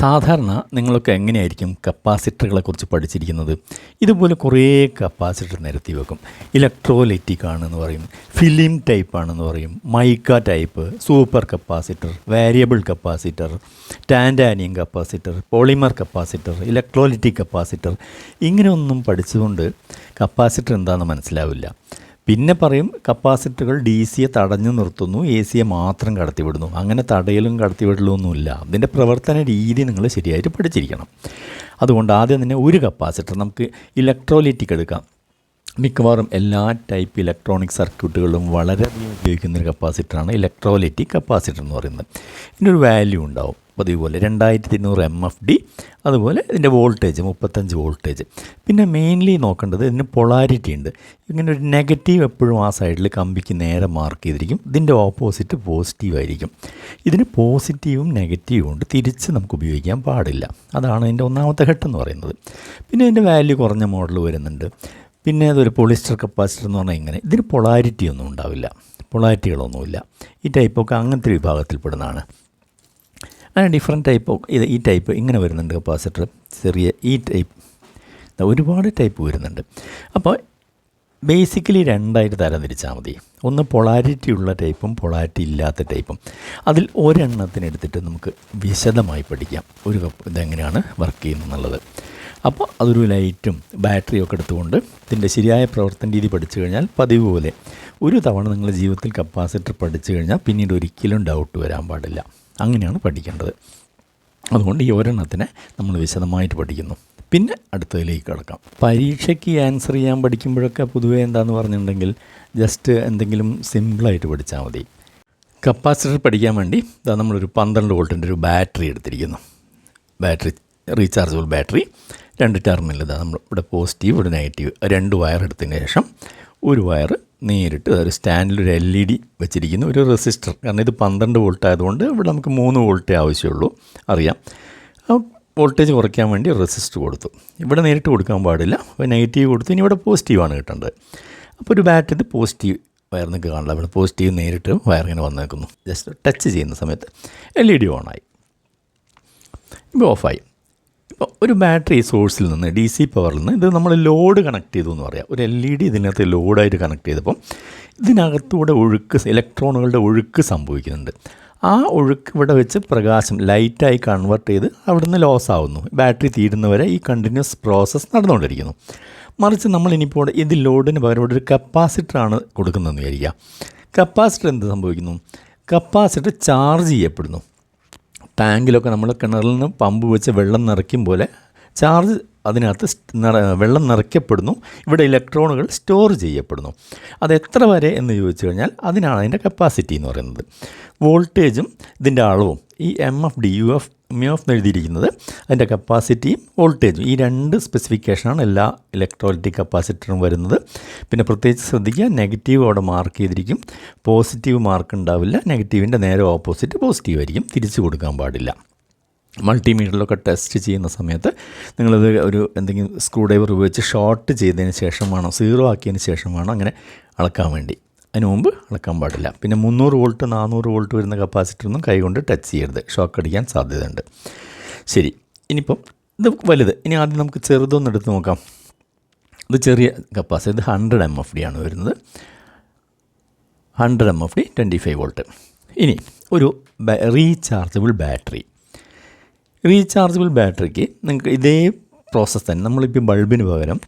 സാധാരണ നിങ്ങളൊക്കെ എങ്ങനെയായിരിക്കും കപ്പാസിറ്ററുകളെക്കുറിച്ച് പഠിച്ചിരിക്കുന്നത്? ഇതുപോലെ കുറേ കപ്പാസിറ്റർ നിരത്തി വെക്കും. ഇലക്ട്രോലൈറ്റിക് ആണെന്ന് പറയും ഫിലിം ടൈപ്പ് ആണെന്ന് പറയും mica type super capacitor variable capacitor tantalum capacitor polymer capacitor electrolytic capacitor ഇങ്ങനെയൊന്നും പഠിച്ചുകൊണ്ട് കപ്പാസിറ്റർ എന്താണെന്ന് മനസ്സിലാവില്ല. പിന്നെ പറയും കപ്പാസിറ്ററുകൾ ഡി സിയെ തടഞ്ഞു നിർത്തുന്നു എ സിയെ മാത്രം കടത്തിവിടുന്നു. അങ്ങനെ തടയലും കടത്തിവിടലൊന്നുമില്ല. അതിന്റെ പ്രവർത്തന രീതി നിങ്ങൾ ശരിയായിട്ട് പഠിച്ചിരിക്കണം. അതുകൊണ്ട് ആദ്യം തന്നെ ഒരു കപ്പാസിറ്റർ നമുക്ക് ഇലക്ട്രോലൈറ്റിക് എടുക്കാം. മിക്കവാറും എല്ലാ ടൈപ്പ് ഇലക്ട്രോണിക് സർക്യൂട്ടുകളിലും വളരെയധികം ഉപയോഗിക്കുന്ന ഒരു കപ്പാസിറ്ററാണ് ഇലക്ട്രോലൈറ്റിക് കപ്പാസിറ്റർ എന്ന് പറയുന്നത്. ഒരു വാല്യൂ ഉണ്ടാവും. പതിപോലെ രണ്ടായിരത്തി ഇരുന്നൂറ് എം എഫ് ഡി അതുപോലെ ഇതിന്റെ വോൾട്ടേജ് മുപ്പത്തഞ്ച് വോൾട്ടേജ്. പിന്നെ മെയിൻലി നോക്കേണ്ടത് ഇതിന് പൊളാരിറ്റി ഉണ്ട്. ഇങ്ങനെ ഒരു നെഗറ്റീവ് എപ്പോഴും ആ സൈഡിൽ കമ്പിക്ക് നേരെ മാർക്ക് ചെയ്തിരിക്കും. ഇതിന്റെ ഓപ്പോസിറ്റ് പോസിറ്റീവ് ആയിരിക്കും. ഇതിന് പോസിറ്റീവും നെഗറ്റീവും ഉണ്ട്. തിരിച്ച് നമുക്ക് ഉപയോഗിക്കാൻ പാടില്ല. അതാണ് ഇതിന്റെ ഒന്നാമത്തെ ഘട്ടം എന്ന് പറയുന്നത്. പിന്നെ ഇതിന്റെ വാല്യൂ കുറഞ്ഞ മോഡൽ വരുന്നുണ്ട്. പിന്നെ അതൊരു പോളിസ്റ്റർ കപ്പാസിറ്റർ എന്ന് പറഞ്ഞാൽ ഇങ്ങനെ ഇതിന് പൊളാരിറ്റി ഒന്നും ഉണ്ടാവില്ല. പൊളാരിറ്റികളൊന്നുമില്ല ഈ ടൈപ്പൊക്കെ അങ്ങനത്തെ വിഭാഗത്തിൽപ്പെടുന്നതാണ്. അങ്ങനെ ഡിഫറെന്റ് ടൈപ്പ് ഇത് ഈ ടൈപ്പ് ഇങ്ങനെ വരുന്നുണ്ട് കപ്പാസിറ്റർ ചെറിയ ഈ ടൈപ്പ് ഒരുപാട് ടൈപ്പ് വരുന്നുണ്ട്. അപ്പോൾ ബേസിക്കലി രണ്ടായിട്ട് തരം തരംതിരിച്ചാൽ മതി. ഒന്ന് പൊളാരിറ്റി ഉള്ള ടൈപ്പും പൊളാരിറ്റി ഇല്ലാത്ത ടൈപ്പും അതിൽ ഒരെണ്ണത്തിനെടുത്തിട്ട് നമുക്ക് വിശദമായി പഠിക്കാം. ഒരു ഇതെങ്ങനെയാണ് വർക്ക് ചെയ്യുന്നത് എന്നുള്ളത്. അപ്പോൾ അതൊരു ലൈറ്റും ബാറ്ററിയും ഒക്കെ എടുത്തുകൊണ്ട് ഇതിന്റെ ശരിയായ പ്രവർത്തന രീതി പഠിച്ചു കഴിഞ്ഞാൽ പതിവ് പോലെ ഒരു തവണ നിങ്ങൾ ജീവിതത്തിൽ കപ്പാസിറ്റർ പഠിച്ചു കഴിഞ്ഞാൽ പിന്നീട് ഒരിക്കലും ഡൗട്ട് വരാൻ പാടില്ല. അങ്ങനെയാണ് പഠിക്കേണ്ടത്. അതുകൊണ്ട് ഈ ഒരെണ്ണത്തിനെ നമ്മൾ വിശദമായിട്ട് പഠിക്കുന്നു. പിന്നെ അടുത്തതിലേക്ക് കിടക്കാം. പരീക്ഷയ്ക്ക് ആൻസർ ചെയ്യാൻ പഠിക്കുമ്പോഴൊക്കെ പൊതുവേ എന്താണെന്ന് പറഞ്ഞിട്ടുണ്ടെങ്കിൽ ജസ്റ്റ് എന്തെങ്കിലും സിമ്പിളായിട്ട് പഠിച്ചാൽ മതി. കപ്പാസിറ്റർ പഠിക്കാൻ വേണ്ടി നമ്മളൊരു പന്ത്രണ്ട് വോൾട്ടിന്റെ ഒരു ബാറ്ററി എടുത്തിരിക്കുന്നു. Battery rechargeable battery. രണ്ട് ടെർമിനൽ ഇതാ നമ്മൾ ഇവിടെ പോസിറ്റീവ് ഇവിടെ നെഗറ്റീവ് രണ്ട് വയർ എടുത്തതിന് ശേഷം ഒരു വയർ നേരിട്ട് ഒരു സ്റ്റാൻഡിൽ ഒരു എൽ ഇ ഡി വെച്ചിരിക്കുന്ന ഒരു റെസിസ്റ്റർ കാരണം ഇത് പന്ത്രണ്ട് വോൾട്ട് ആയതുകൊണ്ട് ഇവിടെ നമുക്ക് മൂന്ന് വോൾട്ടേ ആവശ്യമുള്ളൂ. അറിയാം. വോൾട്ടേജ് കുറയ്ക്കാൻ വേണ്ടി റെസിസ്റ്റർ കൊടുത്തു. ഇവിടെ നേരിട്ട് കൊടുക്കാൻ പാടില്ല. അപ്പോൾ നെഗറ്റീവ് കൊടുത്തു. ഇനി ഇവിടെ പോസിറ്റീവാണ് കിട്ടേണ്ടത്. അപ്പോൾ ഒരു ബാറ്ററി ഇത് പോസിറ്റീവ് വയർ നിങ്ങൾക്ക് കാണില്ല. ഇവിടെ പോസിറ്റീവ് നേരിട്ട് വയറിങ്ങനെ വന്നേക്കുന്നു. ജസ്റ്റ് ടച്ച് ചെയ്യുന്ന സമയത്ത് എൽ ഇ ഡി ഓണായി ഇപ്പോൾ ഓഫായി ഇപ്പോൾ ഒരു ബാറ്ററി സോഴ്സിൽ നിന്ന് ഡി സി പവറിൽ നിന്ന് ഇത് നമ്മൾ ലോഡ് കണക്ട് ചെയ്തു എന്ന് പറയാം. ഒരു എൽ ഇ ഡി ഇതിനകത്ത് ലോഡായിട്ട് കണക്ട് ചെയ്തപ്പം ഇതിനകത്തൂടെ ഒഴുക്ക് ഇലക്ട്രോണുകളുടെ ഒഴുക്ക് സംഭവിക്കുന്നുണ്ട്. ആ ഒഴുക്ക് ഇവിടെ വെച്ച് പ്രകാശം ലൈറ്റായി കൺവേർട്ട് ചെയ്ത് അവിടുന്ന് ലോസ് ആവുന്നു. ബാറ്ററി തീരുന്നവരെ ഈ കണ്ടിന്യൂസ് പ്രോസസ്സ് നടന്നുകൊണ്ടിരിക്കുന്നു. മറിച്ച് നമ്മൾ ഇനിയിപ്പോൾ ഇത് ലോഡിന് പകരം ഇവിടെ ഒരു കപ്പാസിറ്ററാണ് കൊടുക്കുന്നതെന്ന് വിചാരിക്കുക. കപ്പാസിറ്റർ എന്ത് സംഭവിക്കുന്നു? കപ്പാസിറ്റർ ചാർജ് ചെയ്യപ്പെടുന്നു. ടാങ്കിലൊക്കെ നമ്മൾ കിണറിൽ നിന്ന് പമ്പ് വെച്ച് വെള്ളം നിറയ്ക്കും പോലെ ചാർജ് അതിനകത്ത് വെള്ളം നിറയ്ക്കപ്പെടുന്നു. ഇവിടെ ഇലക്ട്രോണുകൾ സ്റ്റോർ ചെയ്യപ്പെടുന്നു. അത് എത്ര വരെ എന്ന് ചോദിച്ചു കഴിഞ്ഞാൽ അതിനാണ് അതിന്റെ കപ്പാസിറ്റി എന്ന് പറയുന്നത്. വോൾട്ടേജും ഇതിന്റെ അളവും ഈ M F D U F M F എഴുതിയിരിക്കുന്നത് അതിന്റെ കപ്പാസിറ്റിയും വോൾട്ടേജും. ഈ രണ്ട് സ്പെസിഫിക്കേഷനാണ് എല്ലാ ഇലക്ട്രോലിറ്റിക് കപ്പാസിറ്ററും വരുന്നത്. പിന്നെ പ്രത്യേകിച്ച് ശ്രദ്ധിക്കുക നെഗറ്റീവ് അവിടെ മാർക്ക് ചെയ്തിരിക്കും. പോസിറ്റീവ് മാർക്ക് ഉണ്ടാവില്ല. നെഗറ്റീവിന്റെ നേരെ ഓപ്പോസിറ്റ് പോസിറ്റീവ് ആയിരിക്കും. തിരിച്ചു കൊടുക്കാൻ പാടില്ല. മൾട്ടിമീറ്ററിലൊക്കെ ടെസ്റ്റ് ചെയ്യുന്ന സമയത്ത് നിങ്ങളത് ഒരു എന്തെങ്കിലും സ്ക്രൂ ഡ്രൈവർ ഉപയോഗിച്ച് ഷോർട്ട് ചെയ്തതിന് ശേഷം ശേഷമാണോ സീറോ ആക്കിയതിന് ശേഷം ശേഷമാണോ അങ്ങനെ അളക്കാൻ വേണ്ടി. അതിന് മുമ്പ് അളക്കാൻ പാടില്ല. പിന്നെ മുന്നൂറ് വോൾട്ട് നാനൂറ് വോൾട്ട് വരുന്ന കപ്പാസിറ്ററൊന്നും കൈകൊണ്ട് ടച്ച് ചെയ്യരുത്. ഷോക്ക് അടിക്കാൻ സാധ്യതയുണ്ട്. ശരി. ഇനിയിപ്പം ഇത് വലുത്. ഇനി ആദ്യം നമുക്ക് ചെറുതൊന്ന് എടുത്ത് നോക്കാം. ഇത് ചെറിയ കപ്പാസിറ്റി ഇത് ഹൺഡ്രഡ് എം എഫ് ഡി ആണ് വരുന്നത്. Hundred M F D twenty five volt. ഇനി ഒരു റീചാർജബിൾ ബാറ്ററി. റീചാർജബിൾ ബാറ്ററിക്ക് നിങ്ങൾക്ക് ഇതേ പ്രോസസ്സ് തന്നെ നമ്മളിപ്പോൾ ബൾബിന് പകരം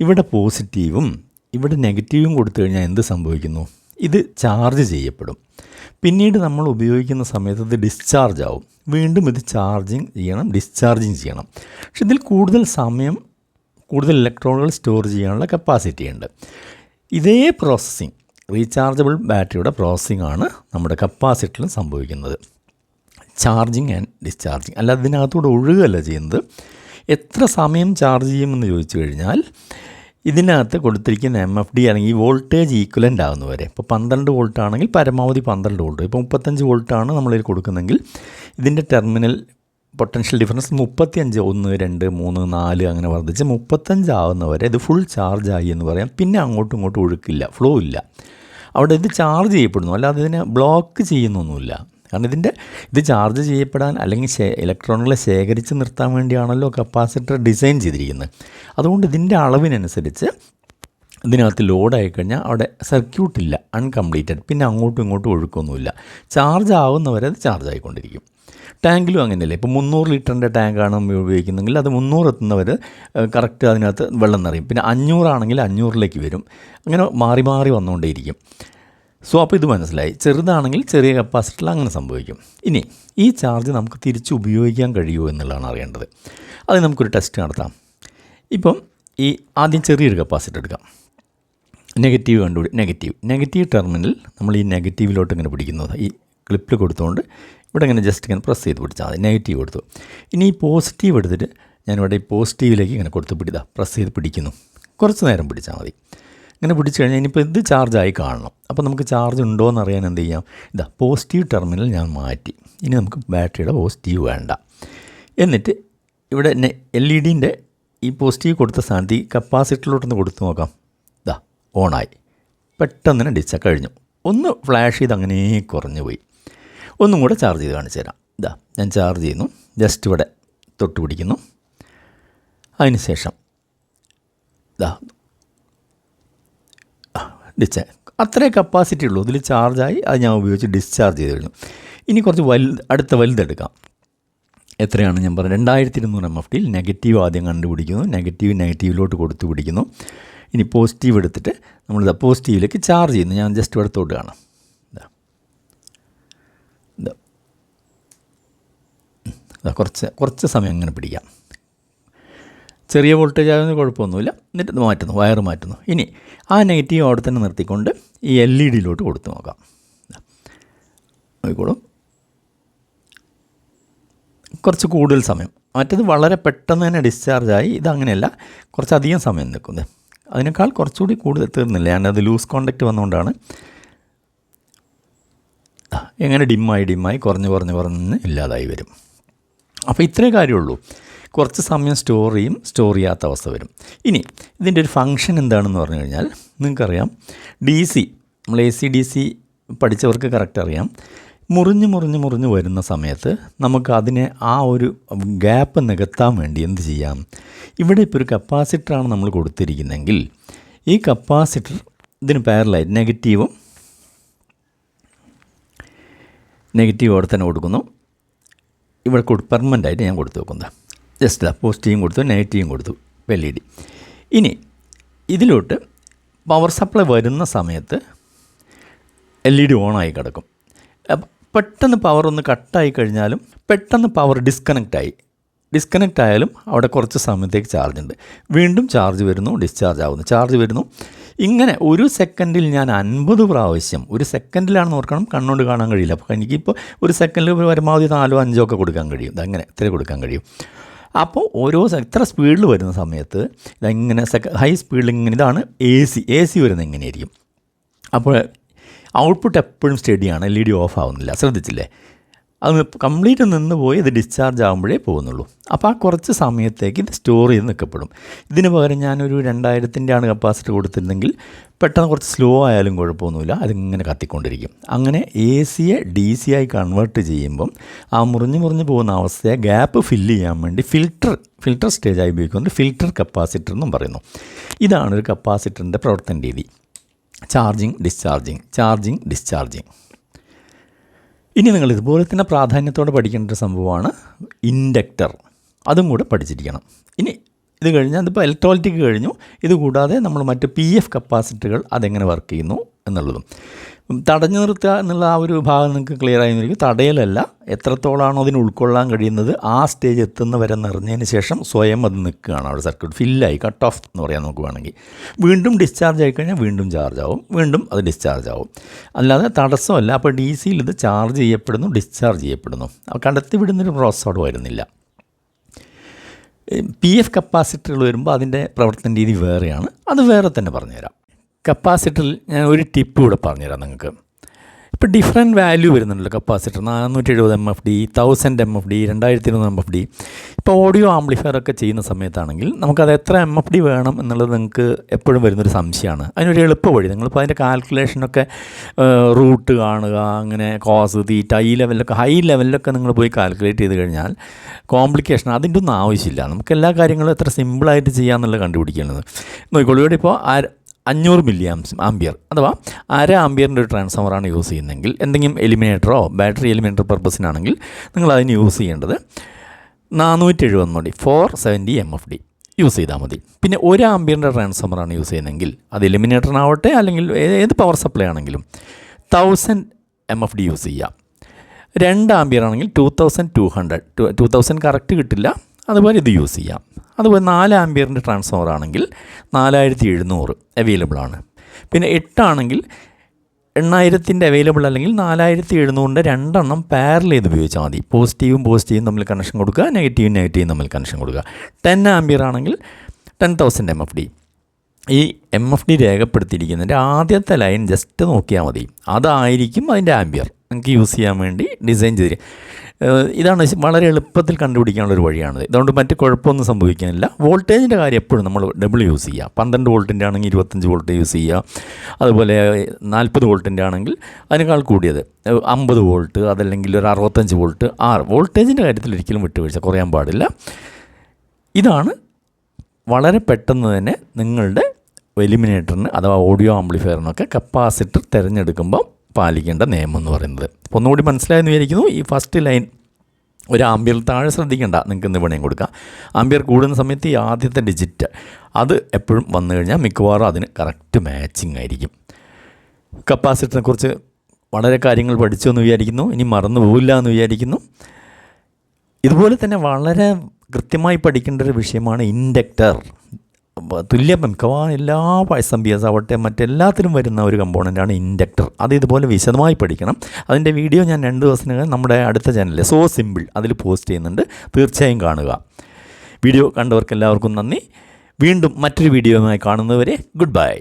ഇവിടെ പോസിറ്റീവും ഇവിടെ നെഗറ്റീവും കൊടുത്തു കഴിഞ്ഞാൽ എന്ത് സംഭവിക്കുന്നു? ഇത് ചാർജ് ചെയ്യപ്പെടും. പിന്നീട് നമ്മൾ ഉപയോഗിക്കുന്ന സമയത്ത് ഇത് ഡിസ്ചാർജ് ആവും. വീണ്ടും ഇത് ചാർജിങ് ചെയ്യണം ഡിസ്ചാർജിങ് ചെയ്യണം. പക്ഷെ ഇതിൽ കൂടുതൽ സമയം കൂടുതൽ ഇലക്ട്രോണുകൾ സ്റ്റോർ ചെയ്യാനുള്ള കപ്പാസിറ്റി ഉണ്ട്. ഇതേ പ്രോസസ്സിങ് റീചാർജബിൾ ബാറ്ററിയുടെ പ്രോസസ്സിംഗ് ആണ് നമ്മുടെ കപ്പാസിറ്ററിലും സംഭവിക്കുന്നത്. Charging and discharging. അല്ല ഇതിനകത്തൂടെ ഒഴുകല്ല ചെയ്യുന്നത്. എത്ര സമയം ചാർജ് ചെയ്യുമെന്ന് ചോദിച്ചു കഴിഞ്ഞാൽ ഇതിനകത്ത് കൊടുത്തിരിക്കുന്ന എം എഫ് ഡി അല്ലെങ്കിൽ വോൾട്ടേജ് ഈക്വലന്റ് ആകുന്നവരെ ഇപ്പോൾ പന്ത്രണ്ട് വോൾട്ട് ആണെങ്കിൽ പരമാവധി പന്ത്രണ്ട് വോൾട്ട്. ഇപ്പോൾ മുപ്പത്തഞ്ച് വോൾട്ടാണ് നമ്മളിൽ കൊടുക്കുന്നെങ്കിൽ ഇതിന്റെ ടെർമിനൽ പൊട്ടൻഷ്യൽ ഡിഫറൻസ് മുപ്പത്തിയഞ്ച് ഒന്ന് രണ്ട് മൂന്ന് നാല് അങ്ങനെ വർദ്ധിച്ച് മുപ്പത്തഞ്ച് ആവുന്നവരെ ഇത് ഫുൾ ചാർജ് ആയി എന്ന് പറയാം. പിന്നെ അങ്ങോട്ടും ഇങ്ങോട്ടും ഒഴുക്കില്ല ഫ്ലോ ഇല്ല. അവിടെ ഇത് ചാർജ് ചെയ്യപ്പെടുന്നു. അല്ലാതെ ഇതിനെ ബ്ലോക്ക് ചെയ്യുന്നൊന്നുമില്ല. കാരണം ഇതിന്റെ ഇത് ചാർജ് ചെയ്യപ്പെടാൻ അല്ലെങ്കിൽ ഇലക്ട്രോണുകളെ ശേഖരിച്ച് നിർത്താൻ വേണ്ടിയാണല്ലോ കപ്പാസിറ്റർ ഡിസൈൻ ചെയ്തിരിക്കുന്നത്. അതുകൊണ്ട് ഇതിന്റെ അളവിനനുസരിച്ച് ഇതിനകത്ത് ലോഡായി കഴിഞ്ഞാൽ അവിടെ സർക്യൂട്ടില്ല അൺകംപ്ലീറ്റഡ്. പിന്നെ അങ്ങോട്ടും ഇങ്ങോട്ടും ഒഴുക്കൊന്നുമില്ല. ചാർജ് ആവുന്നവരെ അത് ചാർജ് ആയിക്കൊണ്ടിരിക്കും. ടാങ്കിലും അങ്ങനെയല്ലേ? ഇപ്പോൾ മുന്നൂറ് ലിറ്ററിന്റെ ടാങ്കാണ് ഉപയോഗിക്കുന്നെങ്കിൽ അത് മുന്നൂറ് എത്തുന്നവർ കറക്റ്റ് അതിനകത്ത് വെള്ളം നിറയും. പിന്നെ അഞ്ഞൂറാണെങ്കിൽ അഞ്ഞൂറിലേക്ക് വരും. അങ്ങനെ മാറി മാറി വന്നുകൊണ്ടേയിരിക്കും. സോ അപ്പോൾ ഇത് മനസ്സിലായി. ചെറുതാണെങ്കിൽ ചെറിയ കപ്പാസിറ്ററിൽ അങ്ങനെ സംഭവിക്കും. ഇനി ഈ ചാർജ് നമുക്ക് തിരിച്ച് ഉപയോഗിക്കാൻ കഴിയുമോ എന്നുള്ളതാണ് അറിയേണ്ടത്. അത് നമുക്കൊരു ടെസ്റ്റ് നടത്താം. ഇപ്പം ഈ ആദ്യം ചെറിയൊരു കപ്പാസിറ്റർ എടുക്കാം. നെഗറ്റീവ് കണ്ടുപിടി നെഗറ്റീവ്. നെഗറ്റീവ് ടെർമിനൽ നമ്മൾ ഈ നെഗറ്റീവിലോട്ട് ഇങ്ങനെ പിടിക്കുന്നത്. ഈ ക്ലിപ്പിൽ കൊടുത്തുകൊണ്ട് ഇവിടെ ഇങ്ങനെ ജസ്റ്റ് ഇങ്ങനെ പ്രസ് ചെയ്ത് പിടിച്ചാൽ മതി. നെഗറ്റീവ് കൊടുത്തു. ഇനി ഈ പോസിറ്റീവ് എടുത്തിട്ട് ഞാനിവിടെ ഈ പോസിറ്റീവിലേക്ക് ഇങ്ങനെ കൊടുത്ത് പിടിതാ പ്രസ് ചെയ്ത് പിടിക്കുന്നു. കുറച്ച് നേരം പിടിച്ചാൽ മതി. ഇങ്ങനെ പിടിച്ചു കഴിഞ്ഞാൽ ഇനിയിപ്പോൾ ഇത് ചാർജായി കാണണം. അപ്പോൾ നമുക്ക് ചാർജ് ഉണ്ടോ എന്ന് അറിയാൻ എന്ത് ചെയ്യാം? ഇതാ പോസിറ്റീവ് ടെർമിനൽ ഞാൻ മാറ്റി. ഇനി നമുക്ക് ബാറ്ററിയുടെ പോസിറ്റീവ് വേണ്ട. എന്നിട്ട് ഇവിടെ എൽ ഇ ഡിന്റെ ഈ പോസിറ്റീവ് കൊടുത്ത സ്ഥാനത്ത് ഈ കപ്പാസിറ്ററിലോട്ടൊന്ന് കൊടുത്തു നോക്കാം. ഇതാ ഓണായി. പെട്ടെന്ന് തന്നെ ഡിച്ച കഴിഞ്ഞു. ഒന്ന് ഫ്ലാഷ് ചെയ്ത് അങ്ങനെ കുറഞ്ഞു പോയി. ഒന്നും കൂടെ ചാർജ് ചെയ്ത് കാണിച്ചു തരാം. ഇതാ ഞാൻ ചാർജ് ചെയ്യുന്നു. ജസ്റ്റ് ഇവിടെ തൊട്ട് പിടിക്കുന്നു. അതിന് ശേഷം ഇതാ ഡിച്ച അത്രേ കപ്പാസിറ്റി ഉള്ളൂ. ഇതിൽ ചാർജായി അത് ഞാൻ ഉപയോഗിച്ച് ഡിസ്ചാർജ് ചെയ്ത് കഴിഞ്ഞു ഇനി കുറച്ച് വലുത് അടുത്ത വലുതെടുക്കാം എത്രയാണ് ഞാൻ പറഞ്ഞത്? രണ്ടായിരത്തി ഇരുന്നൂറ് എം എഫ് ഡിയിൽ നെഗറ്റീവ് ആദ്യം കണ്ടുപിടിക്കുന്നു. നെഗറ്റീവ് നെഗറ്റീവിലോട്ട് കൊടുത്തു പിടിക്കുന്നു. ഇനി പോസിറ്റീവ് എടുത്തിട്ട് നമ്മൾ നമ്മളിത് പോസിറ്റീവിലേക്ക് ചാർജ് ചെയ്യുന്നു. ഞാൻ ജസ്റ്റ് ഇവിടെ തൊട്ട് കാണാം. കുറച്ച് കുറച്ച് സമയം അങ്ങനെ പിടിക്കാം. ചെറിയ വോൾട്ടേജ് ആയതൊന്നും കുഴപ്പമൊന്നുമില്ല. എന്നിട്ട് മാറ്റുന്നു വയർ മാറ്റുന്നു. ഇനി ആ നെഗറ്റീവ് അവിടെ തന്നെ നിർത്തിക്കൊണ്ട് ഈ എൽ ഇ ഡിയിലോട്ട് കൊടുത്തു നോക്കാം. നോക്കിക്കോളും. കുറച്ച് കൂടുതൽ സമയം. മറ്റത് വളരെ പെട്ടെന്ന് തന്നെ ഡിസ്ചാർജായി ഇതങ്ങനെയല്ല കുറച്ചധികം സമയം നിൽക്കുന്നത് അതിനേക്കാൾ കുറച്ചുകൂടി കൂടുതൽ തീർന്നില്ല. ഞാനത് ലൂസ് കോണ്ടാക്റ്റ് വന്നുകൊണ്ടാണ് എങ്ങനെ ഡിമ്മായി ഡിമ്മായി കുറഞ്ഞ് കുറഞ്ഞ് കുറഞ്ഞ് ഇല്ലാതായി വരും. അപ്പോൾ ഇത്രേ കാര്യമുള്ളൂ. കുറച്ച് സമയം സ്റ്റോർ ചെയ്യും സ്റ്റോർ ചെയ്യാത്ത അവസ്ഥ വരും. ഇനി ഇതിന്റെ ഒരു ഫങ്ഷൻ എന്താണെന്ന് പറഞ്ഞു കഴിഞ്ഞാൽ നിങ്ങൾക്കറിയാം. ഡി സി നമ്മൾ എ സി ഡി സി പഠിച്ചവർക്ക് കറക്റ്റ് അറിയാം. മുറിഞ്ഞ് മുറിഞ്ഞ് മുറിഞ്ഞ് വരുന്ന സമയത്ത് നമുക്ക് അതിനെ ആ ഒരു ഗ്യാപ്പ് നികത്താൻ വേണ്ടി എന്ത് ചെയ്യാം? ഇവിടെ ഇപ്പോൾ ഒരു കപ്പാസിറ്ററാണ് നമ്മൾ കൊടുത്തിരിക്കുന്നതെങ്കിൽ ഈ കപ്പാസിറ്റർ ഇതിന് പാരലായി നെഗറ്റീവും നെഗറ്റീവ് അവിടെ തന്നെ കൊടുക്കുന്നു. ഇവിടെ കൊടു പെർമനന്റ് ആയിട്ട് ഞാൻ കൊടുത്തു വെക്കുന്നത് ജസ്റ്റ് പോസിറ്റീവും കൊടുത്തു നെഗറ്റീവും കൊടുത്തു എൽ ഇ ഡി ഇനി ഇതിലോട്ട് പവർ സപ്ലൈ വരുന്ന സമയത്ത് എൽ ഇ ഡി ഓണായി കിടക്കും. പെട്ടെന്ന് പവർ ഒന്ന് കട്ടായി കഴിഞ്ഞാലും പെട്ടെന്ന് പവർ ഡിസ്കണക്റ്റ് ആയി. ഡിസ്കണക്റ്റ് ആയാലും അവിടെ കുറച്ച് സമയത്തേക്ക് ചാർജ് ഉണ്ട്. വീണ്ടും ചാർജ് വരുന്നു ഡിസ്ചാർജ് ആവുന്നു. ചാർജ് വരുന്നു. ഇങ്ങനെ ഒരു സെക്കൻഡിൽ ഞാൻ അൻപത് പ്രാവശ്യം ഒരു സെക്കൻഡിലാണെന്ന് ഓർക്കണം കണ്ണുകൊണ്ട് കാണാൻ കഴിയില്ല. അപ്പോൾ എനിക്കിപ്പോൾ ഒരു സെക്കൻഡിൽ പരമാവധി നാലോ അഞ്ചോ ഒക്കെ കൊടുക്കാൻ കഴിയും. അങ്ങനെ ഇത്ര കൊടുക്കാൻ കഴിയും. അപ്പോൾ ഓരോ ഇത്ര സ്പീഡിൽ വരുന്ന സമയത്ത് ഇതെങ്ങനെ സെക്ക ഹൈ സ്പീഡിൽ ഇങ്ങനെ ഇതാണ് എ സി എ സി വരുന്നത് എങ്ങനെയായിരിക്കും അപ്പോൾ ഔട്ട്പുട്ട് എപ്പോഴും സ്റ്റഡിയാണ് എൽ ഇ ഡി ഓഫ് ആവുന്നില്ല. ശ്രദ്ധിച്ചില്ലേ? അത് കംപ്ലീറ്റ് നിന്ന് പോയി ഇത് ഡിസ്ചാർജ് ആകുമ്പോഴേ പോകുന്നുള്ളൂ. അപ്പോൾ ആ കുറച്ച് സമയത്തേക്ക് ഇത് സ്റ്റോർ ചെയ്ത് നിൽക്കപ്പെടും. ഇതിന് പകരം ഞാനൊരു രണ്ടായിരത്തിന്റെ ആണ് കപ്പാസിറ്റി കൊടുത്തിരുന്നെങ്കിൽ പെട്ടെന്ന് കുറച്ച് സ്ലോ ആയാലും കുഴപ്പമൊന്നുമില്ല. അതിങ്ങനെ കത്തിക്കൊണ്ടിരിക്കും. അങ്ങനെ എ സിയെ ഡി സി ആയി കൺവേർട്ട് ചെയ്യുമ്പം ആ മുറിഞ്ഞ് മുറിഞ്ഞ് പോകുന്ന അവസ്ഥയെ ഗ്യാപ്പ് ഫില്ല് ചെയ്യാൻ വേണ്ടി ഫിൽറ്റർ ഫിൽറ്റർ സ്റ്റേജായി ഉപയോഗിക്കുന്നത് ഫിൽറ്റർ കപ്പാസിറ്റർ എന്നും പറയുന്നു. ഇതാണ് ഒരു കപ്പാസിറ്ററിന്റെ പ്രവർത്തന രീതി. ചാർജിങ് ഡിസ്ചാർജിങ് ചാർജിങ് ഡിസ്ചാർജിങ് ഇനി നിങ്ങൾ ഇതുപോലെ തന്നെ പ്രാധാന്യത്തോടെ പഠിക്കേണ്ട ഒരു സംഭവമാണ് ഇൻഡക്ടർ. അതും കൂടെ പഠിച്ചിരിക്കണം. ഇനി ഇത് കഴിഞ്ഞാൽ അതിപ്പോൾ ഇലക്ട്രോളിറ്റിക് കഴിഞ്ഞു. ഇതുകൂടാതെ നമ്മൾ മറ്റ് പി എഫ് കപ്പാസിറ്ററുകൾ അതെങ്ങനെ വർക്ക് ചെയ്യുന്നു എന്നുള്ളതും. തടഞ്ഞു നിർത്തുക എന്നുള്ള ആ ഒരു ഭാഗം നിങ്ങൾക്ക് ക്ലിയർ ആയിരിക്കും തടയലല്ല എത്രത്തോളാണോ അതിന് ഉൾക്കൊള്ളാൻ കഴിയുന്നത് ആ സ്റ്റേജ് എത്തുന്ന വരെ നിറഞ്ഞതിന് ശേഷം സ്വയം അത് നിൽക്കുകയാണ് അവിടെ സർക്യൂട്ട് ഫില്ലായി കട്ട് ഓഫ് എന്ന് പറയാൻ നോക്കുകയാണെങ്കിൽ വീണ്ടും ഡിസ്ചാർജ് ആയിക്കഴിഞ്ഞാൽ വീണ്ടും ചാർജ് ആവും വീണ്ടും അത് ഡിസ്ചാർജ് ആവും. അല്ലാതെ തടസ്സമല്ല അപ്പോൾ ഡി സിയിൽ ഇത് ചാർജ് ചെയ്യപ്പെടുന്നു ഡിസ്ചാർജ് ചെയ്യപ്പെടുന്നു. അപ്പോൾ കടത്തിവിടുന്നൊരു പ്രോസസ് അവിടെ വരുന്നില്ല. പി എഫ് കപ്പാസിറ്ററുകൾ വരുമ്പോൾ അതിന്റെ പ്രവർത്തന രീതി വേറെയാണ്. അത് വേറെ തന്നെ പറഞ്ഞുതരാം. കപ്പാസിറ്ററിൽ ഞാൻ ഒരു ടിപ്പ് കൂടെ പറഞ്ഞുതരാം നിങ്ങൾക്ക്. ഇപ്പോൾ ഡിഫറെന്റ് വാല്യൂ വരുന്നുണ്ടല്ലോ കപ്പാസിറ്റർ. നാനൂറ്റി എഴുപത് M F D thousand M F D രണ്ടായിരത്തി ഇരുന്നൂറ് എം എഫ് ഡി ഇപ്പോൾ ഓഡിയോ ആംപ്ലിഫയർ ഒക്കെ ചെയ്യുന്ന സമയത്താണെങ്കിൽ നമുക്കത് എത്ര എം എഫ് ഡി വേണം എന്നുള്ളത് നിങ്ങൾക്ക് എപ്പോഴും വരുന്നൊരു സംശയമാണ്. അതിനൊരു എളുപ്പ വഴി നിങ്ങളിപ്പോൾ അതിന്റെ കാൽക്കുലേഷനൊക്കെ റൂട്ട് കാണുക അങ്ങനെ കോസ് തീറ്റ ഈ ലെവലിലൊക്കെ ഹൈ ലെവലിലൊക്കെ നിങ്ങൾ പോയി കാൽക്കുലേറ്റ് ചെയ്ത് കഴിഞ്ഞാൽ കോംപ്ലിക്കേഷൻ അതിന്റെ ഒന്നും ആവശ്യമില്ല. നമുക്ക് എല്ലാ കാര്യങ്ങളും എത്ര സിമ്പിളായിട്ട് ചെയ്യാമെന്നുള്ളത് കണ്ടുപിടിക്കുന്നത് നോക്കിക്കോളൂ ഇവിടെ ഇപ്പോൾ അഞ്ഞൂറ് മില്ലി ആംസ് ആംബിയർ അഥവാ അര ആംബിയറിന്റെ ഒരു ട്രാൻസ്ഫോമറാണ് യൂസ് ചെയ്യുന്നതെങ്കിൽ എന്തെങ്കിലും എലിമിനേറ്ററോ ബാറ്ററി എലിമിനേറ്റർ പർപ്പസിനാണെങ്കിൽ നിങ്ങൾ അതിന് യൂസ് ചെയ്യേണ്ടത് നാനൂറ്റി എഴുപത് മതി four seventy M F D use ചെയ്താൽ മതി. പിന്നെ ഒരു ആംബിയറിന്റെ ട്രാൻസ്ഫോമറാണ് യൂസ് ചെയ്യുന്നതെങ്കിൽ അത് എലിമിനേറ്ററിനാവട്ടെ അല്ലെങ്കിൽ ഏത് പവർ സപ്ലൈ ആണെങ്കിലും thousand M F D use ചെയ്യാം രണ്ട് ആംബിയർ ആണെങ്കിൽ two thousand two hundred two thousand correct കിട്ടില്ല അതുപോലെ ഇത് യൂസ് ചെയ്യാം. അതുപോലെ നാല് ആംബിയറിന്റെ ട്രാൻസ്ഫോമർ ആണെങ്കിൽ നാലായിരത്തി എഴുന്നൂറ് അവൈലബിൾ ആണ്. പിന്നെ എട്ടാണെങ്കിൽ എണ്ണായിരത്തിന്റെ അവൈലബിൾ അല്ലെങ്കിൽ നാലായിരത്തി എഴുന്നൂറിന്റെ രണ്ടെണ്ണം പാരൽ ചെയ്ത് ഉപയോഗിച്ചാൽ മതി. പോസിറ്റീവും പോസിറ്റീവും തമ്മിൽ കണക്ഷൻ കൊടുക്കുക നെഗറ്റീവും നെഗറ്റീവും തമ്മിൽ കണക്ഷൻ കൊടുക്കുക. ടെൻ ആംബിയർ ആണെങ്കിൽ ten thousand M F D ഈ എം എഫ് ഡി രേഖപ്പെടുത്തിയിരിക്കുന്നതിന്റെ ആദ്യത്തെ ലൈൻ ജസ്റ്റ് നോക്കിയാൽ മതി. അതായിരിക്കും അതിന്റെ ആംബിയർ നിങ്ങൾക്ക് യൂസ് ചെയ്യാൻ വേണ്ടി ഡിസൈൻ ചെയ്ത് ഏഹ് ഇതാണ് വളരെ എളുപ്പത്തിൽ കണ്ടുപിടിക്കാനുള്ള ഒരു വഴിയാണിത്. ഇതുകൊണ്ട് മറ്റ് കുഴപ്പമൊന്നും സംഭവിക്കാനില്ല വോൾട്ടേജിന്റെ കാര്യം എപ്പോഴും നമ്മൾ ഡബിൾ യൂസ് ചെയ്യുക. പന്ത്രണ്ട് വോൾട്ടിന്റെ ആണെങ്കിൽ ഇരുപത്തഞ്ച് വോൾട്ട് യൂസ് ചെയ്യുക. അതുപോലെ നാൽപ്പത് വോൾട്ടിന്റെ ആണെങ്കിൽ അതിനേക്കാൾ കൂടിയത് അമ്പത് വോൾട്ട് അതല്ലെങ്കിൽ ഒരു അറുപത്തഞ്ച് വോൾട്ട് ആറ്. വോൾട്ടേജിന്റെ കാര്യത്തിൽ ഒരിക്കലും വിട്ടുവീഴ്ച കുറയാൻ പാടില്ല. ഇതാണ് വളരെ പെട്ടെന്ന് തന്നെ നിങ്ങളുടെ എലിമിനേറ്ററിന് അഥവാ ഓഡിയോ ആംപ്ലിഫയറിനൊക്കെ കപ്പാസിറ്റർ തിരഞ്ഞെടുക്കുമ്പോൾ പാലിക്കേണ്ട നിയമം എന്ന് പറയുന്നത്. അപ്പോൾ ഒന്നുകൂടി മനസ്സിലായെന്ന് വിചാരിക്കുന്നു ഈ ഫസ്റ്റ് ലൈൻ ഒരു ആംബിയർ താഴെ ശ്രദ്ധിക്കേണ്ട നിങ്ങൾക്ക് ഇന്ന് പണിയും കൊടുക്കാം. ആംബിയർ കൂടുന്ന സമയത്ത് ഈ ആദ്യത്തെ ഡിജിറ്റ് അത് എപ്പോഴും വന്നു കഴിഞ്ഞാൽ മിക്കവാറും അതിന് കറക്റ്റ് മാച്ചിങ് ആയിരിക്കും. കപ്പാസിറ്ററിനെ കുറിച്ച് വളരെ കാര്യങ്ങൾ പഠിച്ചു എന്ന് വിചാരിക്കുന്നു ഇനി മറന്നു പോവില്ല എന്ന് വിചാരിക്കുന്നു. ഇതുപോലെ തന്നെ വളരെ കൃത്യമായി പഠിക്കേണ്ട ഒരു വിഷയമാണ് ഇൻഡക്ടർ. തുല്യ മിക്കവാറും എല്ലാ എസ് എം ബി ആവട്ടെ മറ്റെല്ലാത്തിനും വരുന്ന ഒരു കമ്പോണന്റാണ് ഇൻഡക്ടർ. അത് ഇതുപോലെ വിശദമായി പഠിക്കണം. അതിന്റെ വീഡിയോ ഞാൻ രണ്ട് ദിവസത്തിനകം നമ്മുടെ അടുത്ത ചാനലിൽ സോ സിമ്പിൾ അതിൽ പോസ്റ്റ് ചെയ്യുന്നുണ്ട്. തീർച്ചയായും കാണുക. വീഡിയോ കണ്ടവർക്ക് എല്ലാവർക്കും നന്ദി. വീണ്ടും മറ്റൊരു വീഡിയോയുമായി കാണുന്നവരെ ഗുഡ് ബൈ